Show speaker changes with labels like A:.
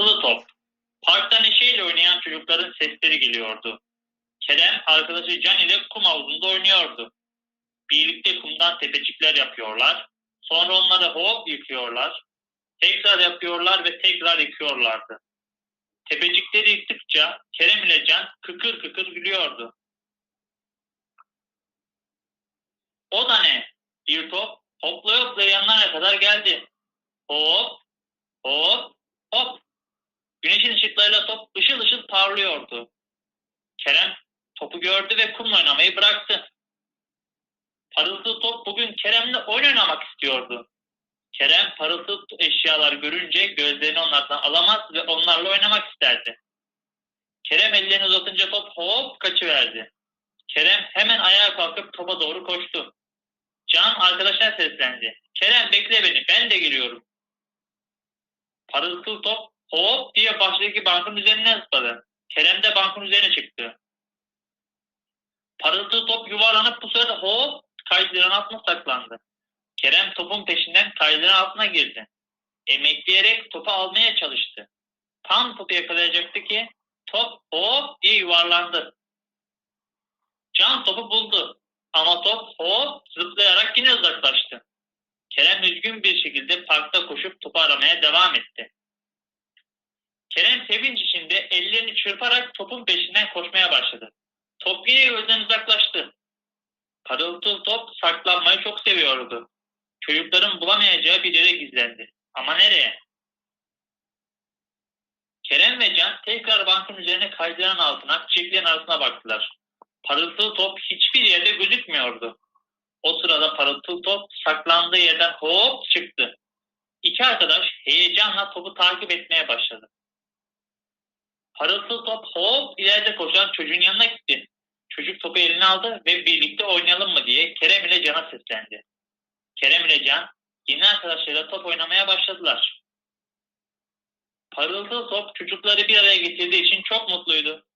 A: Parıltılı top. Parkta neşeyle oynayan çocukların sesleri geliyordu. Kerem arkadaşı Can ile kum havuzunda oynuyordu. Birlikte kumdan tepecikler yapıyorlar. Sonra onları hop yıkıyorlar. Tekrar yapıyorlar ve tekrar yıkıyorlardı. Tepecikleri yıktıkça Kerem ile Can kıkır kıkır gülüyordu. O da ne? Bir top hoplaya hoplaya yanlarına kadar geldi. Hop, parlıyordu. Kerem topu gördü ve kumla oynamayı bıraktı. Parıltılı top bugün Kerem'le oyun oynamak istiyordu. Kerem parıltılı eşyalar görünce gözlerini onlardan alamaz ve onlarla oynamak isterdi. Kerem ellerini uzatınca top hop kaçıverdi. Kerem hemen ayağa kalkıp topa doğru koştu. Can arkadaşına seslendi. Kerem bekle beni ben de geliyorum. Parıltılı top hop diye baştaki bankın üzerine zıpladı. Kerem de bankın üzerine çıktı. Parıltılı top yuvarlanıp bu sırada hop kaydıran altına saklandı. Kerem topun peşinden kaydıran altına girdi. Emekleyerek topu almaya çalıştı. Tam topu yakalayacaktı ki top hop diye yuvarlandı. Can topu buldu. Ama top hop zıplayarak yine uzaklaştı. Kerem üzgün bir şekilde parkta koşup topu aramaya devam etti. Kerem sevinç içinde ellerini çırparak topun peşinden koşmaya başladı. Top yine gözden uzaklaştı. Parıltılı top saklanmayı çok seviyordu. Çocukların bulamayacağı bir yere gizlendi. Ama nereye? Kerem ve Can tekrar bankın üzerine kaydıran altına, çiçeklerin arasına baktılar. Parıltılı top hiçbir yerde gözükmüyordu. O sırada parıltılı top saklandığı yerden hop çıktı. İki arkadaş heyecanla topu takip etmeye başladı. Parıltılı top hop ileride koşan çocuğun yanına gitti. Çocuk topu eline aldı ve birlikte oynayalım mı diye Kerem ile Can'a seslendi. Kerem ile Can yeni arkadaşlarıyla top oynamaya başladılar. Parıltılı top çocukları bir araya getirdiği için çok mutluydu.